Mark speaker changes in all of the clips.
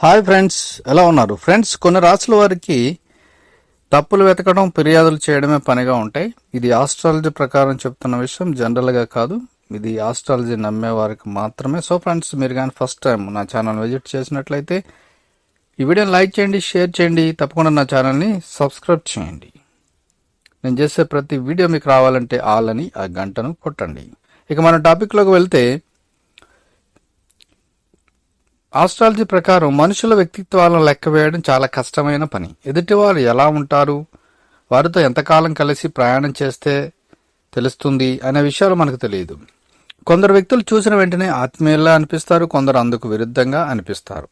Speaker 1: Hi friends ఎలా ఉన్నారు? Friends కొన్ని రాసుల వారికి తప్పులు వెతకడం ఫిర్యాదులు చేయడమే పనిగా ఉంటాయి. ఇది ఆస్ట్రాలజీ ప్రకారం చెప్తున్న విషయం జనరల్గా కాదు. ఇది ఆస్ట్రాలజీ నమ్మే వారికి మాత్రమే. సో ఫ్రెండ్స్ మీరు కానీ ఫస్ట్ టైం నా ఛానల్ విజిట్ చేసినట్లయితే ఈ వీడియోని లైక్ చేయండి షేర్ చేయండి తప్పకుండా నా ఛానల్ని సబ్స్క్రైబ్ చేయండి. నేను చేసే ప్రతి వీడియో మీకు రావాలంటే ఆల్ అని ఆ గంటను కొట్టండి. ఇక మన టాపిక్లోకి వెళ్తే ఆస్ట్రాలజీ ప్రకారం మనుషుల వ్యక్తిత్వాలను లెక్క వేయడం చాలా కష్టమైన పని. ఎదుటివారు ఎలా ఉంటారు? వారితో ఎంతకాలం కలిసి ప్రయాణం చేస్తే తెలుస్తుంది అనే విషయాలు మనకు తెలియదు. కొందరు వ్యక్తులు చూసిన వెంటనే ఆత్మీయుల్లా అనిపిస్తారు కొందరు అందుకు విరుద్ధంగా అనిపిస్తారు.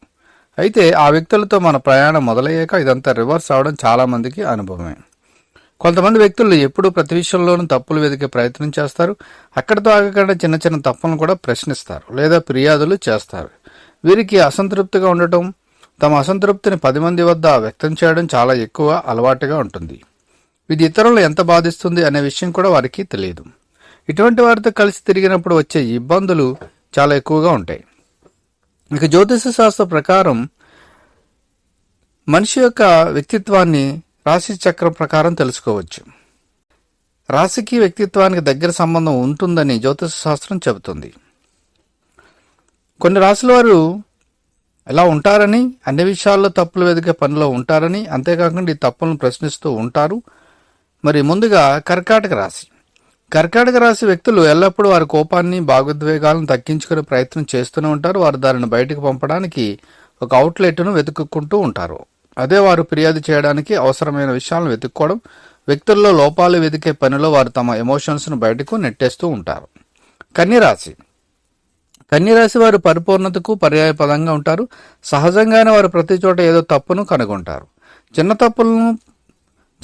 Speaker 1: అయితే ఆ వ్యక్తులతో మన ప్రయాణం మొదలయ్యాక ఇదంతా రివర్స్ అవడం చాలామందికి అనుభవమే. కొంతమంది వ్యక్తులు ఎప్పుడూ ప్రతి విషయంలోనూ తప్పులు వెతికే ప్రయత్నం చేస్తారు. అక్కడితో ఆగకుండా చిన్న చిన్న తప్పులను కూడా ప్రశ్నిస్తారు. లేదా ఫిర్యాదులు చేస్తారు. వీరికి అసంతృప్తిగా ఉండటం తమ అసంతృప్తిని పది మంది వద్ద వ్యక్తం చేయడం చాలా ఎక్కువ అలవాటుగా ఉంటుంది. ఇది ఇతరులు ఎంత బాధిస్తుంది అనే విషయం కూడా వారికి తెలియదు. ఇటువంటి వారితో కలిసి తిరిగినప్పుడు వచ్చే ఇబ్బందులు చాలా ఎక్కువగా ఉంటాయి. ఇక జ్యోతిష శాస్త్ర ప్రకారం మనిషి యొక్క వ్యక్తిత్వాన్ని రాశి చక్రం ప్రకారం తెలుసుకోవచ్చు. రాశికి వ్యక్తిత్వానికి దగ్గర సంబంధం ఉంటుందని జ్యోతిష శాస్త్రం చెబుతుంది. కొన్ని రాశుల వారు ఎలా ఉంటారని అన్ని విషయాల్లో తప్పులు వెతికే పనిలో ఉంటారని అంతేకాకుండా ఈ తప్పులను ప్రశ్నిస్తూ ఉంటారు. మరి ముందుగా కర్కాటక రాశి. కర్కాటక రాశి వ్యక్తులు ఎల్లప్పుడూ వారి కోపాన్ని భావోద్వేగాలను తగ్గించుకునే ప్రయత్నం చేస్తూనే ఉంటారు. వారు దానిని బయటకు పంపడానికి ఒక అవుట్లెట్ను వెతుక్కుంటూ ఉంటారు. అదే వారు ఫిర్యాదు చేయడానికి అవసరమైన విషయాలను వెతుక్కోవడం వ్యక్తుల్లో లోపాలు వెతికే పనిలో వారు తమ ఎమోషన్స్ను బయటకు నెట్టేస్తూ ఉంటారు. కన్యరాశి. కన్యరాశి వారు పరిపూర్ణతకు పర్యాయపదంగా ఉంటారు. సహజంగానే వారు ప్రతి చోట ఏదో తప్పును కనుగొంటారు. చిన్న తప్పులను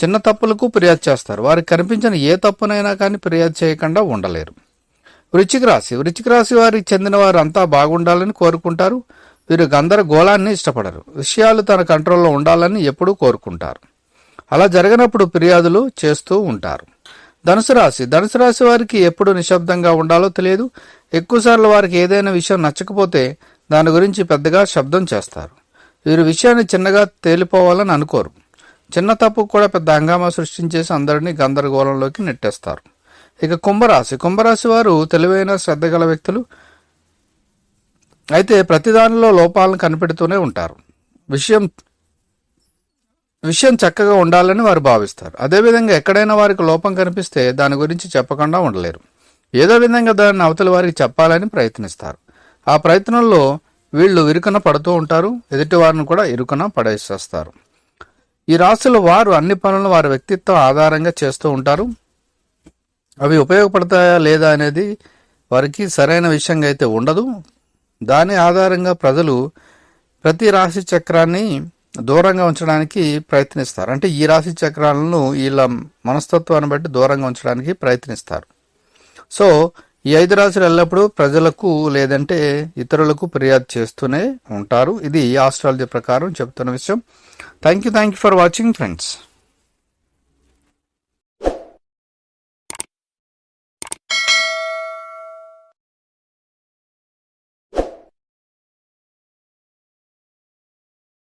Speaker 1: చిన్న తప్పులకు ఫిర్యాదు చేస్తారు. వారికి కనిపించిన ఏ తప్పునైనా కానీ ఫిర్యాదు చేయకుండా ఉండలేరు. వృచ్చిక రాశి. వృచ్చిక రాశి వారికి చెందిన వారు అంతా బాగుండాలని కోరుకుంటారు. వీరు గందరగోళాన్ని ఇష్టపడరు. విషయాలు తన కంట్రోల్లో ఉండాలని ఎప్పుడూ కోరుకుంటారు. అలా జరగనప్పుడు ఫిర్యాదులు చేస్తూ ఉంటారు. ధనుసు రాశి. ధనుసు రాశి వారికి ఎప్పుడు నిశ్శబ్దంగా ఉండాలో తెలియదు. ఎక్కువసార్లు వారికి ఏదైనా విషయం నచ్చకపోతే దాని గురించి పెద్దగా శబ్దం చేస్తారు. వీరు విషయాన్ని చిన్నగా తేలిపోవాలని అనుకోరు. చిన్న తప్పు కూడా పెద్ద హంగామా సృష్టించేసి అందరినీ గందరగోళంలోకి నెట్టేస్తారు. ఇక కుంభరాశి. కుంభరాశి వారు తెలివైన శ్రద్ధ గల వ్యక్తులు. అయితే ప్రతి దానిలో లోపాలను కనిపెడుతూనే ఉంటారు. విషయం విషయం చక్కగా ఉండాలని వారు భావిస్తారు. అదేవిధంగా ఎక్కడైనా వారికి లోపం కనిపిస్తే దాని గురించి చెప్పకుండా ఉండలేరు. ఏదో విధంగా దాన్ని అవతలి వారికి చెప్పాలని ప్రయత్నిస్తారు. ఆ ప్రయత్నంలో వీళ్ళు ఇరుకన పడుతూ ఉంటారు. ఎదుటి వారిని కూడా ఇరుకున పడేసేస్తారు. ఈ రాశులు వారు అన్ని పనులను వారి వ్యక్తిత్వం ఆధారంగా చేస్తూ ఉంటారు. అవి ఉపయోగపడతాయా లేదా అనేది వారికి సరైన విషయంగా అయితే ఉండదు. దాని ఆధారంగా ప్రజలు ప్రతి రాశి చక్రాన్ని దూరంగా ఉంచడానికి ప్రయత్నిస్తారు. అంటే ఈ రాశి చక్రాలను వీళ్ళ మనస్తత్వాన్ని బట్టి దూరంగా ఉంచడానికి ప్రయత్నిస్తారు. సో ఈ ఐదు రాశులు ఎల్లప్పుడూ ప్రజలకు లేదంటే ఇతరులకు ఫిర్యాదు చేస్తూనే ఉంటారు. ఇది ఆస్ట్రాలజీ ప్రకారం చెప్తున్న విషయం. Thank you thank you for watching friends